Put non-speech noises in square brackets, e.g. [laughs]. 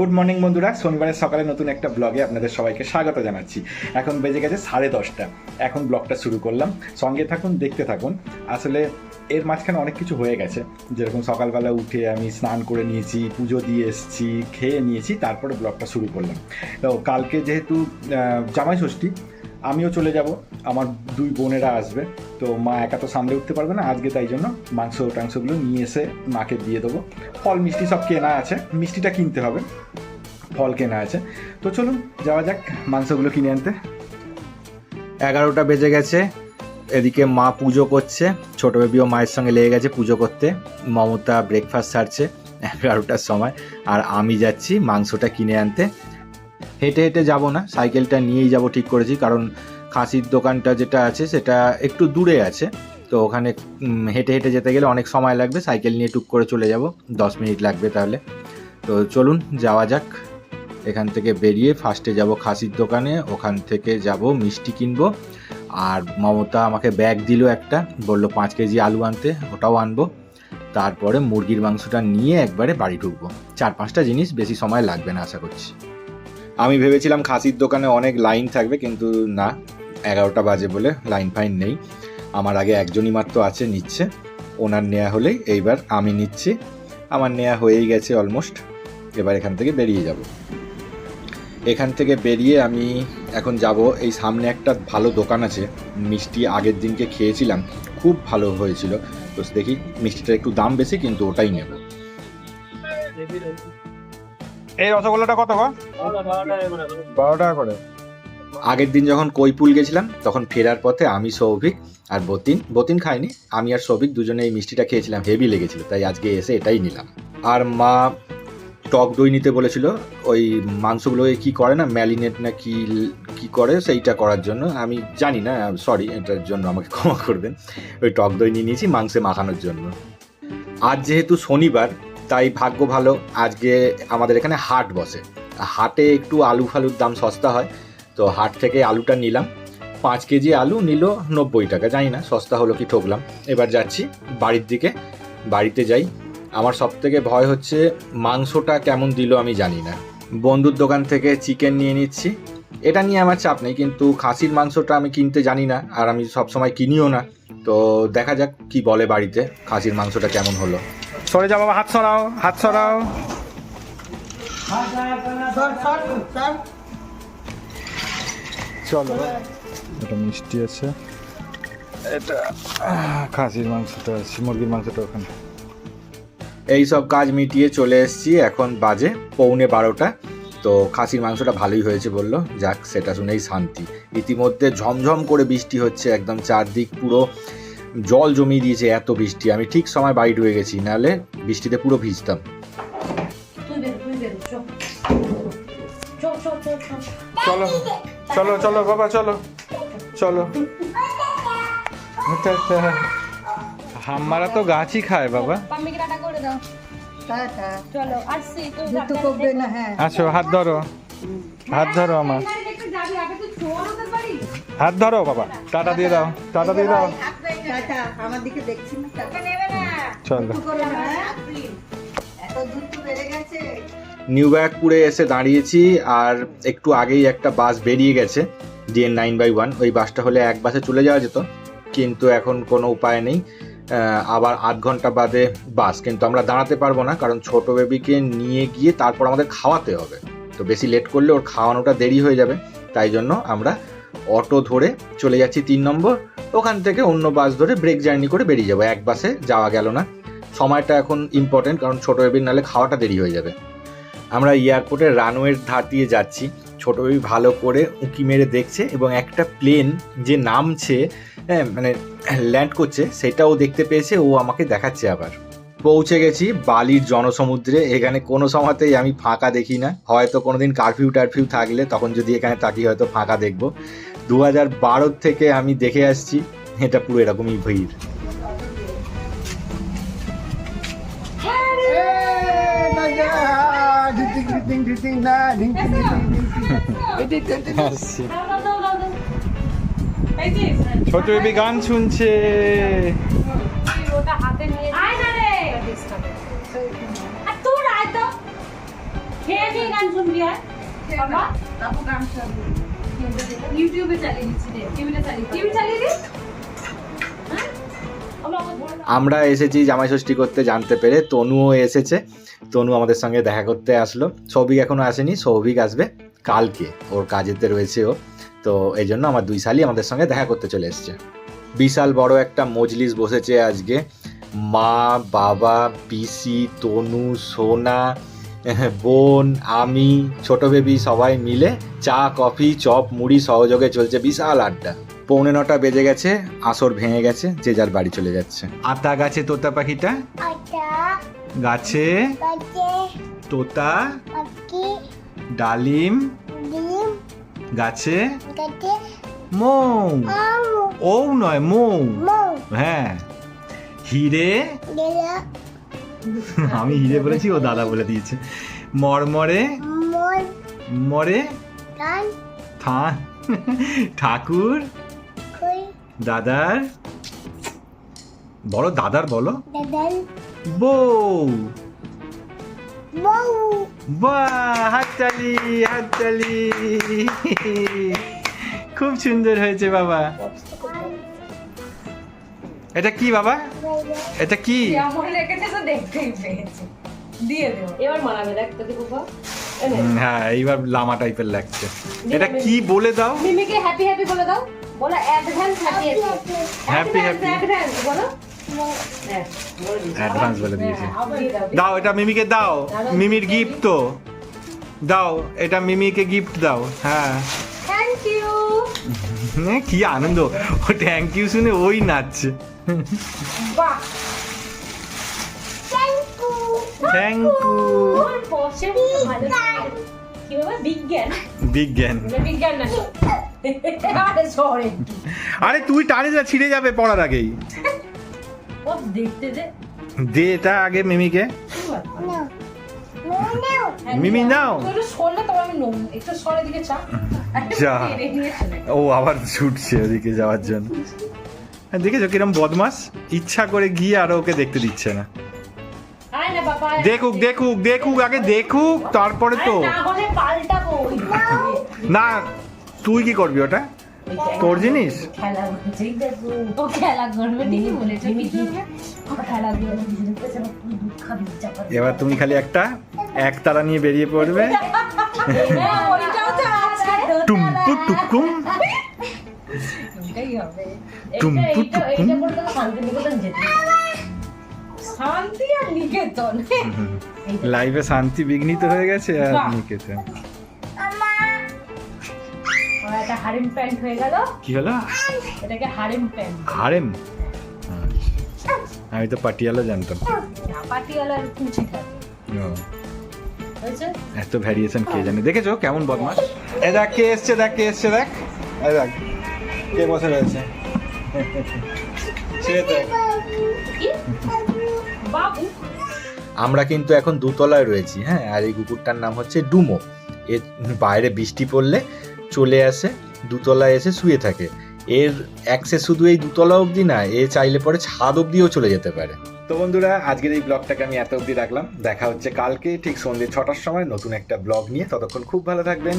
Good morning বন্ধুরা। শনিবারের সকালে নতুন একটা ব্লগে আপনাদের সবাইকে স্বাগত জানাচ্ছি। এখন বেজে গেছে সাড়ে দশটা। এখন ব্লগটা শুরু করলাম। সঙ্গে থাকুন, দেখতে থাকুন। আসলে এর মাঝখানে অনেক কিছু হয়ে গেছে। যেরকম সকালবেলা উঠে আমি স্নান করে নিয়েছি, পুজো দিয়ে এসেছি, খেয়ে নিয়েছি, তারপরে ব্লগটা শুরু করলাম। তো কালকে যেহেতু জামাই ষষ্ঠী আমিও চলে যাব। আমার দুই বোনেরা আসবে। তো মা একা তো সামলে উঠতে পারবে না। আজকে তাই জন্য মাংস, টাংসগুলো নিয়ে এসে মাকে দিয়ে দেবো। ফল, মিষ্টি সব কেনা আছে। মিষ্টিটা কিনতে হবে। ফল কেনা আছে। তো চলুন, যাওয়া যাক মাংসগুলো কিনে আনতে। এগারোটা বেজে গেছে। এদিকে মা পুজো করছে। ছোট বেবিও মায়ের সঙ্গে লেগে গেছে পুজো করতে। মমতা ব্রেকফাস্ট সারছে। এগারোটার সময়। আর আমি যাচ্ছি মাংসটা কিনে আনতে। হেঁটে হেঁটে যাব না, সাইকেলটা নিয়েই যাব ঠিক করেছি, কারণ খাসির দোকানটা যেটা আছে সেটা একটু দূরে আছে। তো ওখানে হেঁটে হেঁটে যেতে গেলে অনেক সময় লাগবে, সাইকেল নিয়ে টুক করে চলে যাব, দশ মিনিট লাগবে তাহলে। তো চলুন, যাওয়া যাক। এখান থেকে বেরিয়ে ফার্স্টে যাব খাসির দোকানে, ওখান থেকে যাব মিষ্টি কিনবো। আর মমতা আমাকে ব্যাগ দিল একটা, বলল পাঁচ কেজি আলু আনতে, ওটাও আনব। তারপরে মুরগির মাংসটা নিয়ে একবারে বাড়ি ঢুকবো। চার পাঁচটা জিনিস বেশি সময় লাগবে না, আশা করছি। আমি ভেবেছিলাম খাসির দোকানে অনেক লাইন থাকবে, কিন্তু না, এগারোটা বাজে বলে লাইন ফাইন নেই। আমার আগে একজনই মাত্র আছে, নিচ্ছে। ওনার নেওয়া হলেই এইবার আমি নিচ্ছি। আমার নেওয়া হয়েই গেছে অলমোস্ট এবার এখান থেকে বেরিয়ে যাব। এখান থেকে বেরিয়ে আমি এখন যাব। এই সামনে একটা ভালো দোকান আছে। মিষ্টি আগের দিনকে খেয়েছিলাম। খুব ভালো হয়েছিল। তো দেখি মিষ্টিটা একটু দাম বেশি, কিন্তু ওটাই নেব। এই রসগোল্লাটা কত গো? বারো টাকা করে। আগের দিন যখন কৈপুল গেছিলাম তখন ফেরার পথে আমি সৌভিক আর বতিন। বতিন খাইনি আমি আর সৌভিক দুজনে এই মিষ্টিটা খেয়েছিলাম হেভি লেগেছিল তাই আজকে এসে এটাই নিলাম। আর মা টক দই নিতে বলেছিল ওই মাংসগুলো কি করে না ম্যালিনেট না কি কি করে সেইটা করার জন্য। আমি জানি না সরি এটার জন্য আমাকে ক্ষমা করবেন। ওই টক দই নিয়ে নিয়েছি মাংসে মাখানোর জন্য। আজ যেহেতু শনিবার তাই ভাগ্য ভালো। আজকে আমাদের এখানে হাট বসে। হাটে একটু আলু ফালুর দাম সস্তা হয়। তো হাট থেকে আলুটা নিলাম। পাঁচ কেজি আলু নিল নব্বই টাকা, জানি না, সস্তা হলো কি ঠকলাম। এবার যাচ্ছি বাড়ির দিকে। বাড়িতে যাই। আমার সব থেকে ভয় হচ্ছে মাংসটা কেমন দিল আমি জানি না। বন্ধুর দোকান থেকে চিকেন নিয়ে নিচ্ছি। এটা নিয়ে আমার চাপ নেই, কিন্তু খাসির মাংসটা আমি কিনতে জানি না আর আমি সব সময় কিনিও না। তো দেখা যাক কি বলে বাড়িতে, খাসির মাংসটা কেমন হলো। সরে যা বাবা হাত সরাও হাত সরাও। চলো। এটা মিষ্টি আছে। এটা খাসির মাংসটা আছে মুরগির মাংসটা ওখানে। এই সব কাজ মিটিয়ে চলে এসেছি এখন বাজে পৌনে বারোটা। তো খাসির মাংসটা ভালোই হয়েছে বলল যাক সেটা শুনেই শান্তি। ইতিমধ্যে ঝমঝম করে বৃষ্টি হচ্ছে একদম চারদিক পুরো জল জমিয়ে দিয়েছে এত বৃষ্টি আমি ঠিক সময় বাড়ি ঢুকে গেছি নাহলে বৃষ্টিতে পুরো ভিজতাম। চল। চল চল চল চল। চলো চলো চলো বাবা চলো। চলো। আচ্ছা, আচ্ছা। হাম্মারা তো গাছই খায় বাবা। পাম্মিকে টাটা করে দাও। টাটা। চলো আসছি তো দুটো করবে না হ্যাঁ। আসো হাত ধরো। হাত ধরো আমার। হাত ধরো বাবা। টাটা দিয়ে দাও টাটা দিয়ে দাও। টাটা আমার দিকে দেখছি না টাটা নেবে না। চলো করবে না হ্যাঁ? বেড়ে গেছে। নিউ ব্যারাকপুরে এসে দাঁড়িয়েছি আর একটু আগেই একটা বাস বেরিয়ে গেছে ডিএন নাইন বাই ওয়ান। ওই বাসটা হলে এক বাসে চলে যাওয়া যেত কিন্তু এখন কোনো উপায় নেই। আবার আধ ঘণ্টা বাদে বাস কিন্তু আমরা দাঁড়াতে পারব না কারণ ছোট বেবিকে নিয়ে গিয়ে তারপর আমাদের খাওয়াতে হবে। তো বেশি লেট করলে ওর খাওয়ানোটা দেরি হয়ে যাবে তাই জন্য আমরা অটো ধরে চলে যাচ্ছি তিন নম্বর। ওখান থেকে অন্য বাস ধরে ব্রেক জার্নি করে বেরিয়ে যাব। এক বাসে যাওয়া গেল না। সময়টা এখন ইম্পর্টেন্ট কারণ ছোটো বেবির নাহলে খাওয়াটা দেরি হয়ে যাবে। আমরা এয়ারপোর্টের রানওয়ের ধার দিয়ে যাচ্ছি। ছোটো বেবি ভালো করে উঁকি মেরে দেখছে এবং একটা প্লেন যে নামছে হ্যাঁ মানে ল্যান্ড করছে, সেটাও দেখতে পেয়েছে। ও আমাকে দেখাচ্ছে আবার। পৌঁছে গেছি বালির জনসমুদ্রে। এখানে কোনো সময়তেই আমি ফাঁকা দেখি না। হয়তো কোনোদিন কারফিউ টারফিউ থাকলে তখন যদি এখানে তাকি হয়তো ফাঁকা দেখব। দু হাজার বারো থেকে আমি দেখে আসছি এটা পুরো এরকমই ভিড়। ছোট বেবি গান শুনছে। তুই ওটা হাতে নিয়ে আয় না রে আর তোর আয় তো। খেয়ে খেয়ে গান শুনবি আর। বাবা। ইউটিউবে চালিয়ে আমরা এসেছি জামাই ষষ্ঠী করতে জানতে পেরে, তনুও এসেছে। তনু আমাদের সঙ্গে দেখা করতে আসলো। সৌভিক এখনও আসেনি, সৌভিক আসবে কালকে। ওর কাজেতে রয়েছে ও। তো এই জন্য আমার দুই সালই আমাদের সঙ্গে দেখা করতে চলে এসছে। বিশাল বড় একটা মজলিস বসেছে আজকে। মা, বাবা, পিসি, তনু, সোনা বোন আমি ছোট বেবি সবাই মিলে চা কফি চপ মুড়ি সহযোগে চলছে বিশাল আড্ডা। পৌনে নটা বেজে গেছে আসর ভেঙে গেছে যে যার বাড়ি চলে যাচ্ছে। আতা গাছে তোতা পাখিটা? গাছে? তোতা? ডালিম? গাছে? মৌ। ও নয় মৌ। হ্যাঁ। হিরে? [laughs] আমি হিরে বলেছি ও দাদা বলে দিয়েছে। মরমরে? মরে। ঠাকুর? দাদার? বলো দাদার বলো। বউ। বাহ হাততালি হাততালি। খুব সুন্দর হয়েছে বাবা। এটা কি বাবা? এটা কি? কেমন রেখেছে তো দেখতেই পেয়েছে। দিয়ে দেবো। এবার মানাবে দেখ তোকে বাবা। হ্যাঁ এইবার লামা টাইপের লাগছে। এটা কি বলে দাও? মিমিকে হ্যাপি হ্যাপি বলে দাও। বলো advance happy happy happy. Advance বলো। হ্যাঁ অ্যাডভান্স বলে দিয়েছে। হ্যাঁ, দিয়ে দাও, এটা মিমিকে দাও। মিমির গিফট তো। দাও এটা মিমিকে গিফট দাও। হ্যাঁ। থ্যাংক ইউ কি আনন্দ। ও থ্যাংক ইউ শুনে ওই নাচছে। বাহ। থ্যাংকু থ্যাংক ইউ ওর বসে ভালো কি বাবা বিজ্ঞান। বিজ্ঞান। বিজ্ঞান না আরে তুই টানিস না ছিঁড়ে যাবে পড়ার আগেই। ও দেখতে দে। দে এটা আগে মিমিকে। নাও মিমি নাও। [laughs] ও আবার ছুটছে ওদিকে যাওয়ার জন্য। হ্যাঁ, দেখেছ কিরম বদমাস? ইচ্ছা করে গিয়ে আর ওকে দেখতে দিচ্ছে না। দেখুক দেখুক দেখুক আগে দেখুক তারপরে তো। না তুই কি করবি ওটা? তোর জিনিস? এবার তুমি খালি একটা একতারা নিয়ে বেরিয়ে পড়বে। হ্যাঁ আছে টুম্পু টুকুম। এটাই হবে। বলতে শান্তিনিকেতন যেতে শান্তি আর নিকেতন। এইটা। শান্তি বিঘ্নিত হয়ে গেছে আর বাহ। নিকেতে আমা আর একটা হারিম প্যান্ট হয়ে গেল। কি হলো? এটাকে হারিম প্যান্ট। হারেম? আমি তো পাটিয়ালা জানতাম। না পাটিওয়ালার কুচি থাকে। এত ভ্যারিয়েশন কে জানে? দেখেছ? কেমন বদমাস এ দেখ কে এসছে দেখ কে এসছে দেখ? এই দেখ। কে বসে রয়েছে সে দেখ কি বাবু আমরা কিন্তু এখন দুতলায় রয়েছি হ্যাঁ? আর এই কুকুরটার নাম হচ্ছে ডুমো। এর বাইরে বৃষ্টি পড়লে চলে আসে দুতলায় এসে শুয়ে থাকে। এর অ্যাক্সেস শুধু এই দুতলা অবধি না এ চাইলে পরে ছাদ অবধিও চলে যেতে পারে। তো বন্ধুরা আজকের এই ব্লগটাকে আমি এত অবধি রাখলাম। দেখা হচ্ছে কালকে ঠিক সন্ধ্যে ছটার সময় নতুন একটা ব্লগ নিয়ে। ততক্ষণ খুব ভালো থাকবেন।